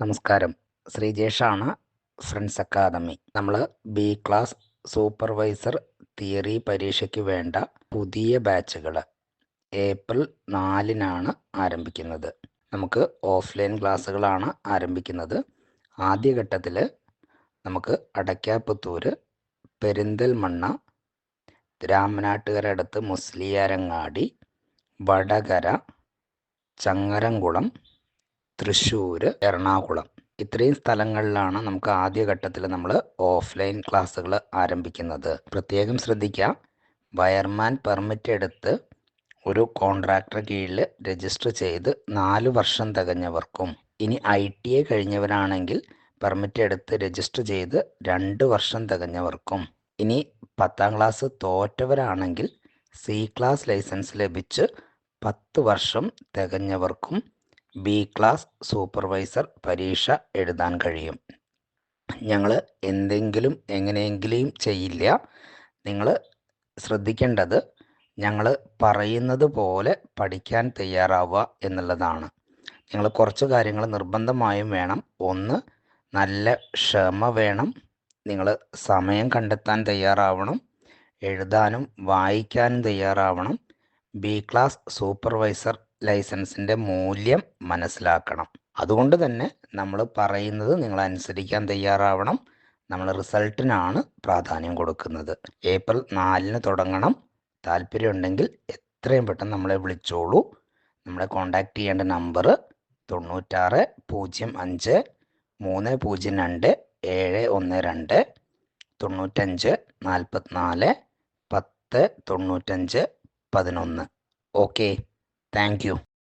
നമസ്കാരം. ശ്രീജേഷാണ് friends academy. നമ്മൾ ബി ക്ലാസ് സൂപ്പർവൈസർ തിയറി പരീക്ഷയ്ക്ക് വേണ്ട പുതിയ ബാച്ചുകൾ ഏപ്രിൽ നാലിനാണ് ആരംഭിക്കുന്നത്. നമുക്ക് ഓഫ്ലൈൻ ക്ലാസ്സുകളാണ് ആരംഭിക്കുന്നത്. ആദ്യഘട്ടത്തിൽ നമുക്ക് അടയ്ക്കാപ്പുത്തൂർ പെരിന്തൽമണ്ണ രാമനാട്ടുകരടുത്ത് മുസ്ലിയാരങ്ങാടി വടകര ചങ്ങരംകുളം തൃശ്ശൂർ എറണാകുളം. ഇത്രയും സ്ഥലങ്ങളിലാണ് നമുക്ക് ആദ്യഘട്ടത്തിൽ നമ്മൾ ഓഫ്ലൈൻ ക്ലാസ്സുകൾ ആരംഭിക്കുന്നത്. പ്രത്യേകം ശ്രദ്ധിക്കുക വയർമാൻ പെർമിറ്റ് എടുത്ത് ഒരു കോൺട്രാക്ടർ കീഴിൽ രജിസ്റ്റർ ചെയ്ത് നാല് വർഷം തികഞ്ഞവർക്കും. ഇനി ഐ ടി എ കഴിഞ്ഞവരാണെങ്കിൽ പെർമിറ്റ് എടുത്ത് രജിസ്റ്റർ ചെയ്ത് രണ്ട് വർഷം തികഞ്ഞവർക്കും. ഇനി പത്താം ക്ലാസ് തോറ്റവരാണെങ്കിൽ സി ക്ലാസ് ലൈസൻസ് ലഭിച്ച് പത്ത് വർഷം തികഞ്ഞവർക്കും. ബി ക്ലാസ് സൂപ്പർവൈസർ പരീക്ഷ എഴുതാൻ കഴിയും. ഞങ്ങൾ എന്തെങ്കിലും എങ്ങനെയെങ്കിലും ചെയ്യില്ല. നിങ്ങൾ ശ്രദ്ധിക്കേണ്ടത് ഞങ്ങൾ പറയുന്നത് പോലെ പഠിക്കാൻ തയ്യാറാവുക എന്നുള്ളതാണ്. നിങ്ങൾ കുറച്ച് കാര്യങ്ങൾ നിർബന്ധമായും വേണം. ഒന്ന് നല്ല ക്ഷമ വേണം. നിങ്ങൾ സമയം കണ്ടെത്താൻ തയ്യാറാവണം. എഴുതാനും വായിക്കാനും തയ്യാറാവണം. ബി ക്ലാസ് സൂപ്പർവൈസർ ലൈസൻസിന്റെ മൂല്യം മനസ്സിലാക്കണം. അതുകൊണ്ട് തന്നെ നമ്മൾ പറയുന്നത് നിങ്ങൾ അനുസരിക്കാൻ തയ്യാറാവണം. നമ്മൾ റിസൾട്ടിനാണ് പ്രാധാന്യം കൊടുക്കുന്നത്. ഏപ്രിൽ നാലിന് തുടങ്ങണം. താല്പര്യമുണ്ടെങ്കിൽ എത്രയും പെട്ടെന്ന് നമ്മളെ വിളിച്ചോളൂ. നമ്മളെ കോൺടാക്റ്റ് ചെയ്യേണ്ട നമ്പർ തൊണ്ണൂറ്റാറ് പൂജ്യം അഞ്ച് മൂന്ന് പൂജ്യം രണ്ട് ഏഴ് ഒന്ന് രണ്ട് തൊണ്ണൂറ്റഞ്ച് നാൽപ്പത്തിനാല് പത്ത് തൊണ്ണൂറ്റഞ്ച് പതിനൊന്ന്. ഓക്കെ. Thank you.